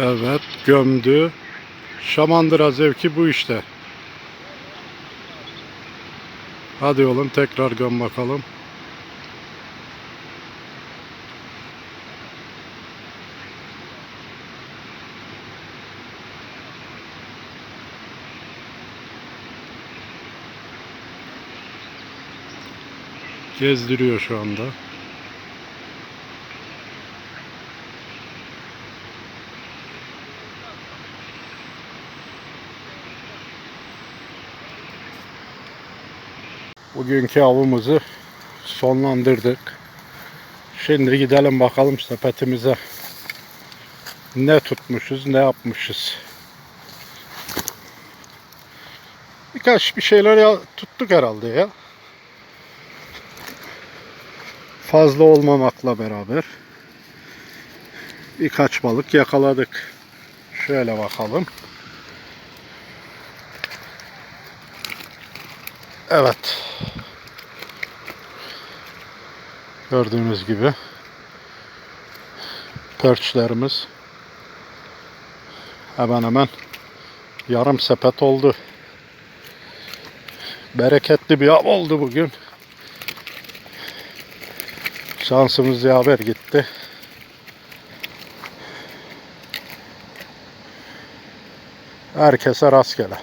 Evet gömdü. Şamandıra zevki bu işte. Hadi oğlum tekrar göm bakalım. Gezdiriyor şu anda. Bugünkü avımızı sonlandırdık. Şimdi gidelim bakalım sepetimize. Ne tutmuşuz, ne yapmışız. Birkaç bir şeyler ya, tuttuk herhalde ya. Fazla olmamakla beraber. Birkaç balık yakaladık. Şöyle bakalım. Evet. Gördüğünüz gibi perçlerimiz hemen hemen yarım sepet oldu. Bereketli bir av oldu bugün. Şansımız yaver gitti. Herkese rastgele.